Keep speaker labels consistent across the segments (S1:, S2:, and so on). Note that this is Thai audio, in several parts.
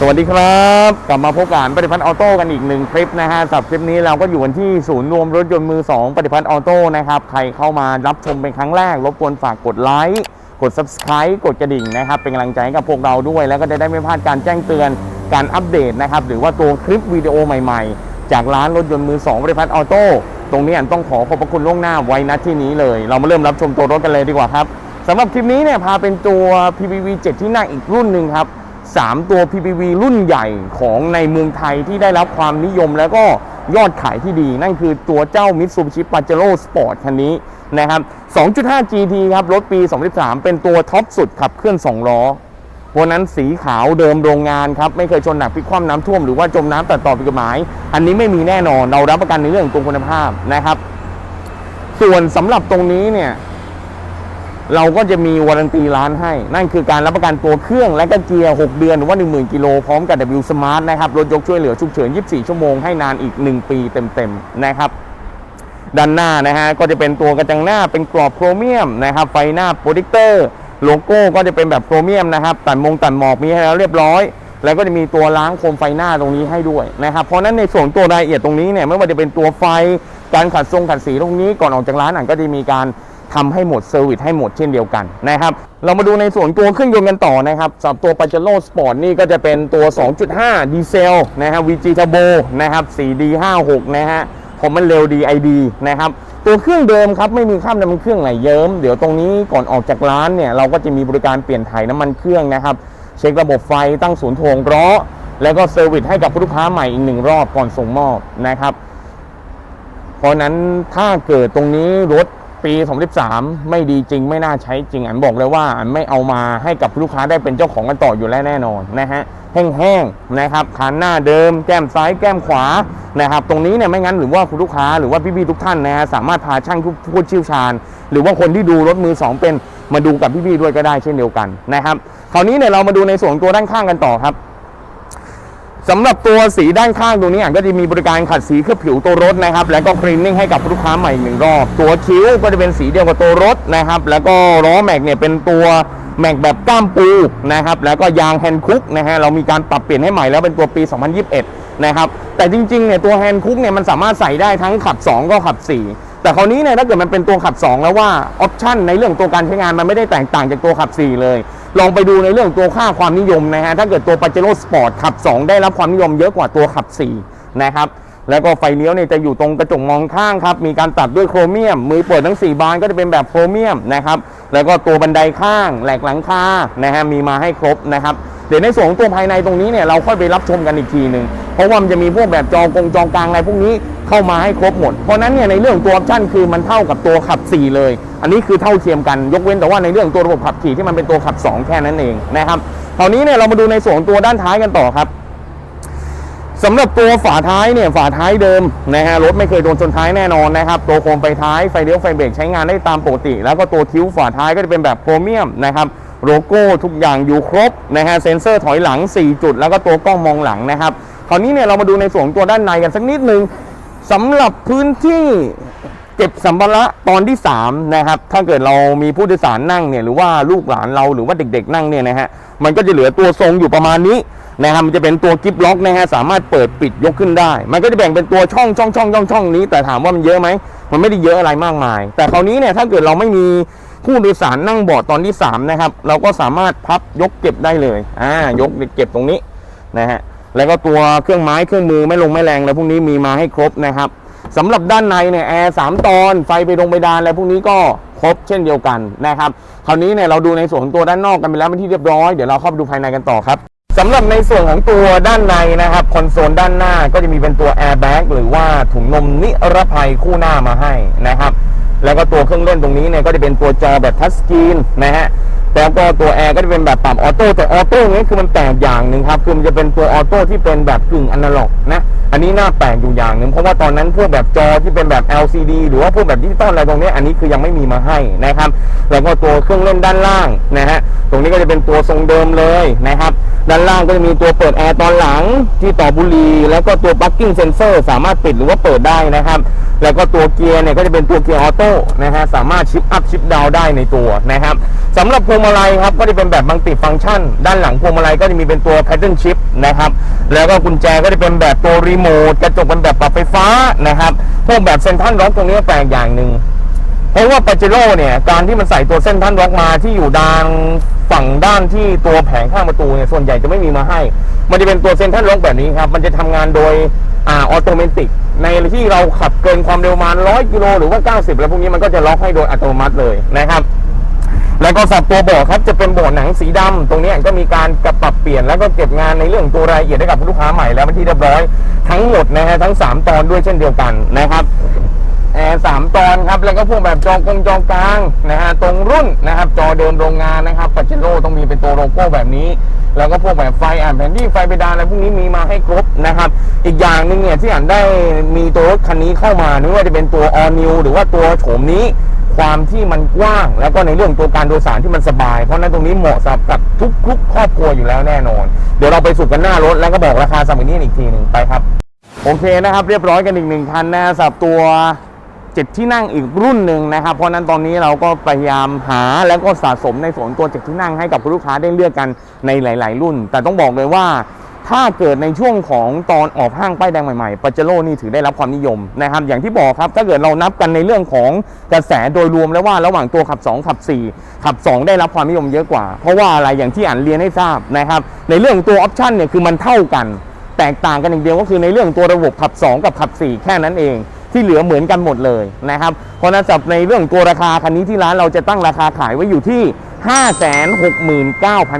S1: สวัสดีครับ กลับมาพบกับปฏิพัฒน์ออโต้กันอีกหนึ่งคลิปนะฮะสำหรับคลิปนี้เราก็อยู่กันที่ศูนย์รวมรถยนต์มือ 2 ปฏิพัฒน์ออโต้นะครับใครเข้ามารับชมเป็นครั้งแรก รบกวนฝากกดไลค์กด subscribe กดกระดิ่งนะครับ เป็นกำลังใจให้กับพวกเราด้วย แล้วก็จะได้ไม่พลาดการแจ้งเตือนการอัปเดตนะครับ หรือว่าตัวคลิปวิดีโอใหม่ๆ จากร้านรถยนต์มือ 2 ปฏิพัฒน์ออโต้ตรงนี้อันต้องขอขอบพระคุณล่วงหน้าไว้ณที่นี้เลย เรามาเริ่มรับชมตัวรถกันเลยดีกว่าครับสำหรับคลิปนี้เนี่ยพาเป็นตัว PPV 7 ที่นั่งอีกรุ่นหนึ่งครับ 3 ตัว PPV รุ่นใหญ่ของในเมืองไทยที่ได้รับความนิยมแล้วก็ยอดขายที่ดี นั่นคือตัวเจ้า Mitsubishi Pajero Sport คันนี้นะครับ 2.5 GT ครับ รถปี 2013 เป็นตัวท็อปสุดขับเคลื่อน 2 ล้อวันนั้นสีขาวเดิมโรงงานครับ ไม่เคยชนหนักพลิกคว่ำน้ำท่วมหรือว่าจมน้ำตัดต่อผิดกฎหมาย อันนี้ไม่มีแน่นอนเรารับประกันในเรื่องของตัวคุณภาพนะครับ ส่วนสำหรับตรงนี้เนี่ย เราก็จะมีวารันตีร้านให้ นั่นคือการรับประกันตัวเครื่องและก็เกียร์ 6 เดือนหรือว่า 10,000 กิโลพร้อมกับ W Smart นะครับรถยกช่วยเหลือฉุกเฉิน 24 ชั่วโมงให้นานอีก 1 ปีเต็มๆนะครับด้านหน้านะฮะก็จะเป็นตัวกระจังหน้าเป็นกรอบโครเมียมนะครับไฟหน้าโปรดิกเตอร์โลโก้ก็จะเป็นแบบโครเมียมนะครับตัดมงตัดหมอกมีให้แล้วเรียบร้อย แล้วก็จะมีตัวล้างโคมไฟหน้าตรงนี้ให้ด้วยนะครับเพราะฉะนั้นในส่วนตัวรายละเอียดตรงนี้เนี่ยไม่ว่าจะเป็นตัวไฟการขัดทรงขัดสีตรงนี้ก่อนออกจากร้านอะก็จะมีการ ทำให้หมดเซอร์วิสให้หมดเช่นเดียวกันนะครับ เรามาดูในส่วนตัวเครื่องยนต์กันต่อนะครับสำหรับตัว Pajero Sport นี่ก็จะเป็นตัว 2.5 ดีเซลนะฮะ VG Turbo นะครับ 4D56 นะฮะผมมันเร็ว DID นะครับตัวเครื่องเดิมครับไม่มีข้ามน้ำมันเครื่องไหลเยิ้มเดี๋ยวตรงนี้ก่อนออกจากร้านเนี่ยเราก็จะมีบริการเปลี่ยนถ่ายน้ำมันเครื่องนะครับ เช็คระบบไฟตั้งศูนย์ถ่วงล้อแล้วก็เซอร์วิสให้กับลูกค้าใหม่อีกหนึ่งรอบก่อนส่งมอบนะครับ เพราะนั้นถ้าเกิดตรงนี้รถ ปี2013 ไม่ดีจริง ไม่น่าใช้จริง อันบอกเลยว่าอันไม่เอามาให้กับลูกค้าได้เป็นเจ้าของกันต่ออยู่แล้วแน่นอนนะฮะแห้งๆนะครับคันหน้าเดิมแก้มซ้ายแก้มขวานะครับตรงนี้เนี่ยไม่งั้นหรือว่าคุณลูกค้าหรือว่าพี่ๆทุกท่านนะฮะสามารถพาช่างผู้ผู้เชี่ยวชาญ หรือว่าคนที่ดูรถมือสองเป็นมาดูกับพี่ๆด้วยก็ได้เช่นเดียวกันนะครับคราวนี้เนี่ยเรามาดูในส่วนตัวด้านข้างกันต่อครับ สำหรับตัวสีด้านข้างตรงนี้อะก็จะมีบริการขัดสีเคลือบผิวตัวรถนะครับ แล้วก็คลีนนิ่งให้กับลูกค้าใหม่หนึ่งรอบ ตัวคิ้วก็จะเป็นสีเดียวกับตัวรถนะครับ แล้วก็ล้อแม็กเนี่ยเป็นตัวแม็กแบบก้ามปูนะครับ แล้วก็ยางแฮนด์คุกนะฮะ เรามีการปรับเปลี่ยนให้ใหม่แล้วเป็นตัวปี 2021 นะครับ แต่จริงๆเนี่ยตัวแฮนด์คุกเนี่ยมันสามารถใส่ได้ทั้งขับ 2 ก็ขับ 4 แต่คราวนี้เนี่ยถ้าเกิดมันเป็นตัวขับ 2 แล้วว่าออปชั่นในเรื่องตัวการใช้งานมันไม่ได้แตกต่างจากตัวขับ 4 เลยลองไปดูในเรื่องตัวค่าความนิยมนะฮะถ้าเกิดตัว Pajero Sport ขับ 2 ได้รับความนิยมเยอะกว่าตัวขับ 4 นะครับแล้วก็ไฟเลี้ยวเนี่ยจะอยู่ตรงกระจกมองข้างครับ มีการตัดด้วยโครเมียม มือเปิดทั้ง 4 บานก็จะเป็นแบบโครเมียมนะครับ แล้วก็ตัวบันไดข้าง แหลกหลังคา นะฮะ มีมาให้ครบนะครับ เดี๋ยวในส่วนของตัวภายในตรงนี้เนี่ยเราค่อยไปรับชมกันอีกทีหนึ่ง เพราะว่ามันจะมีพวกแบบจอกงจอกลางอะไรพวกนี้ เข้ามาให้ครบหมด เพราะนั้นเนี่ยในเรื่องตัวออปชั่นคือมันเท่ากับตัวขับ 4 เลย อันนี้คือเท่าเทียมกันยกเว้นแต่ว่าในเรื่องตัวระบบขับขี่ที่มันเป็นตัวขับ 2 แค่นั้นเองนะครับคราวนี้เนี่ยเรามาดูในส่วนตัวด้านท้ายกันต่อครับสำหรับตัวฝาท้ายเนี่ยฝาท้ายเดิมนะฮะรถไม่เคยโดนชนท้ายแน่นอนนะครับตัวโคมไฟท้ายไฟเลี้ยวไฟเบรกใช้งานได้ตามปกติ แล้วก็ตัวคิ้วฝาท้ายก็จะเป็นแบบโครเมียมนะครับโลโก้ทุกอย่างอยู่ครบนะฮะเซ็นเซอร์ถอยหลัง 4 จุด แล้วก็ตัวกล้องมองหลังนะครับคราวนี้เนี่ยเรามาดูในส่วนตัวด้านในกันสักนิดนึง สำหรับพื้นที่เก็บสัมภาระตอนที่3นะครับถ้าเกิดเรามีผู้โดยสารนั่งเนี่ยหรือว่าลูกหลานเราหรือว่าเด็ก ๆ นั่งเนี่ยนะฮะมันก็จะเหลือตัวทรงอยู่ประมาณนี้นะครับมันจะเป็นตัวกิฟล็อกนะฮะสามารถเปิดปิดยกขึ้นได้ มันก็จะแบ่งเป็นตัวช่องช่องช่องช่องช่องนี้ แต่ถามว่ามันเยอะไหมมันไม่ได้เยอะอะไรมากมาย แต่คราวนี้เนี่ยถ้าเกิดเราไม่มีผู้โดยสารนั่งเบาะตอนที่3นะครับเราก็สามารถพับยกเก็บได้เลยอ่ายกเก็บตรงนี้นะฮะ แล้วก็ตัวเครื่องไม้เครื่องมือไม่ลงไม่แรงอะไรพวกนี้มีมาให้ครบนะครับสำหรับด้านในเนี่ยแอร์สามตอนไฟไปดงไปดานอะไรพวกนี้ก็ครบเช่นเดียวกันนะครับคราวนี้เนี่ยเราดูในส่วนของตัวด้านนอกกันไปแล้วเป็นที่เรียบร้อยเดี๋ยวเราเข้าไปดูภายในกันต่อครับสำหรับในส่วนของตัวด้านในนะครับคอนโซลด้านหน้าก็จะมีเป็นตัวแอร์แบ็กหรือว่าถุงนมนิรภัยคู่หน้ามาให้นะครับ แล้วก็ตัวเครื่องเล่นตรงนี้เนี่ยก็จะเป็นตัวจอแบบทัชสกรีนนะฮะ แล้วก็ตัวแอร์ก็จะเป็นแบบปรับออโต้แต่ออโต้นี้คือมันแตกอย่างหนึ่งครับคือมันจะเป็นตัวออโต้ที่เป็นแบบกึ่งอนาล็อกนะอันนี้น่าแปลกอยู่อย่างหนึ่งเพราะว่าตอนนั้นพวกแบบจอที่เป็นแบบ LCD หรือว่าพวกแบบดิจิตอลอะไรตรงนี้อันนี้คือยังไม่มีมาให้นะครับแล้วก็ตัวเครื่องเล่นด้านล่างนะฮะตรงนี้ก็จะเป็นตัวทรงเดิมเลยนะครับด้านล่างก็จะมีตัวเปิดแอร์ตอนหลังที่ต่อบุหรี่แล้วก็ตัว bucking sensor สามารถปิดหรือว่าเปิดได้นะครับ แล้วก็ตัวเกียร์เนี่ยก็จะเป็นตัวเกียร์ออโต้นะฮะสามารถชิปอัพชิปดาวได้ในตัวนะครับสำหรับพวงมาลัยครับก็จะเป็นแบบมัลติฟังก์ชัน ด้านหลังพวงมาลัยก็จะมีเป็นตัว pattern shift นะครับแล้วก็กุญแจก็จะเป็นแบบตัวรีโมทกระจกเป็นแบบปรับไฟฟ้านะครับพวกแบบเซนทรัลล็อกตรงนี้แปลกอย่างหนึ่งเพราะว่าปาเจโร่เนี่ยการที่มันใส่ตัวเส้นท่านล็อกมาที่อยู่ด้านฝั่งด้านที่ตัวแผงข้างประตูเนี่ยส่วนใหญ่จะไม่มีมาให้ มันจะเป็นตัวเส้นท่านล็อกแบบนี้ครับมันจะทำงานโดยอ่าออโตเมติก ในที่เราขับเกินความเร็วมาณ100กิโลหรือว่า 90 แล้วพวกนี้มันก็จะล็อกให้โดยอัตโนมัติเลยนะครับ แล้วก็สับตัวเบาะครับจะเป็นเบาะหนังสีดำตรงนี้ก็มีการกระปรับเปลี่ยนแล้วก็เก็บงานในเรื่องตัวรายละเอียดให้กับลูกค้าใหม่แล้วเป็นที่เรียบร้อยทั้งหมดนะฮะทั้ง 3 ตอนด้วยเช่นเดียวกันนะครับแอร์สามตอนครับแล้วก็พวกแบบจอกงจอกลางนะฮะตรงรุ่นนะครับจอเดิมโรงงานนะครับปัจเจโร่ต้องมีเป็นตัวโลโก้แบบนี้ แล้วก็พวกแบบไฟอ่านแผนที่ไฟเพดานอะไรพวกนี้มีมาให้ครบนะครับ อีกอย่างหนึ่งเนี่ยที่อ่านได้มีตัวรถคันนี้เข้ามาไม่ว่าจะเป็นตัว all new หรือว่าตัวโฉมนี้ความที่มันกว้าง แล้วก็ในเรื่องตัวการโดยสารที่มันสบาย เพราะนั้นตรงนี้เหมาะสำหรับกับทุกๆครอบครัวอยู่แล้วแน่นอน เดี๋ยวเราไปสุดกันหน้ารถแล้วก็บอกราคาสมัยนี้อีกทีหนึ่งไปครับ โอเคนะครับ เรียบร้อยกันอีกหนึ่งคันนะสำหรับตัว เจ็ดที่นั่งอีกรุ่นหนึ่งนะครับ เพราะนั้นตอนนี้เราก็พยายามหาแล้วก็สะสมในส่วนตัวเจ็ดที่นั่งให้กับลูกค้าได้เลือกกันในหลาย ๆ รุ่น แต่ต้องบอกเลยว่าถ้าเกิดในช่วงของตอนออกห้างป้ายแดงใหม่ๆปาเจโร่นี่ถือได้รับความนิยมนะครับ อย่างที่บอกครับถ้าเกิดเรานับกันในเรื่องของกระแสโดยรวมแล้วว่าระหว่างตัวขับ 2 ขับ 4 ขับ 2 ได้รับความนิยมเยอะกว่า เพราะว่าอะไรอย่างที่อ่านเรียนให้ทราบนะครับ ในเรื่องตัวออปชันเนี่ยคือมันเท่ากัน แตกต่างกันอย่างเดียวก็คือในเรื่องตัวระบบขับ 2 กับขับ 4 แค่นั้นเอง ที่เหลือเหมือนกันหมดเลยนะครับเพราะนั้นสำหรับในเรื่องตัวราคาคันนี้ที่ร้านเราจะตั้งราคาขายไว้อยู่ที่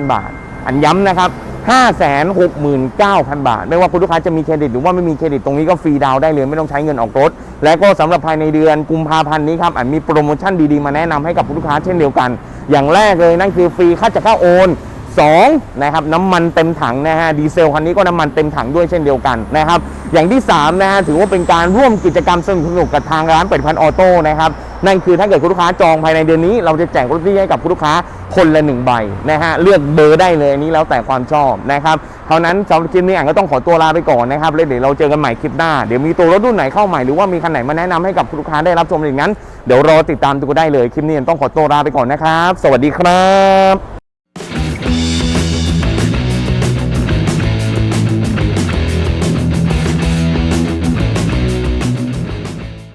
S1: 569,000 บาท อันย้ำนะครับ 569,000 บาท ไม่ว่าคุณลูกค้าจะมีเครดิตหรือว่าไม่มีเครดิตตรงนี้ก็ฟรีดาวได้เลย ไม่ต้องใช้เงินออกรถ และก็สำหรับภายในเดือนกุมภาพันธ์นี้ครับอันมีโปรโมชั่นดีๆมาแนะนำให้กับคุณลูกค้าเช่นเดียวกัน อย่างแรกเลยนั่นคือฟรีค่าจะเข้าโอน 2นะครับน้ำมันเต็มถังนะฮะดีเซลคันนี้ก็น้ำมันเต็มถังด้วยเช่นเดียวกันนะครับอย่างที่3นะฮะถือว่าเป็นการร่วมกิจกรรมสนุกๆกับทางร้านเป็ดพันออโต้นะครับนั่นคือถ้าเกิดคุณลูกค้าจองภายในเดือนนี้ เราจะแจกลอตเตอรี่ให้กับคุณลูกค้าคนละหนึ่งใบนะฮะเลือกเบอร์ได้เลยนี้แล้วแต่ความชอบนะครับเท่านั้นสำหรับคลิปนี้อ่านก็ต้องขอตัวลาไปก่อนนะครับแล้วเดี๋ยวเราเจอกันใหม่คลิปหน้าเดี๋ยวมีตัวรถรุ่นไหนเข้าใหม่หรือว่ามีคันไหนมาแนะนำให้กับคุณลูกค้าได้รับชมอย่างนั้น เดี๋ยวรอติดตามดูได้เลยคลิปนี้ต้องขอตัวลาไปก่อนนะครับ สวัสดีครับ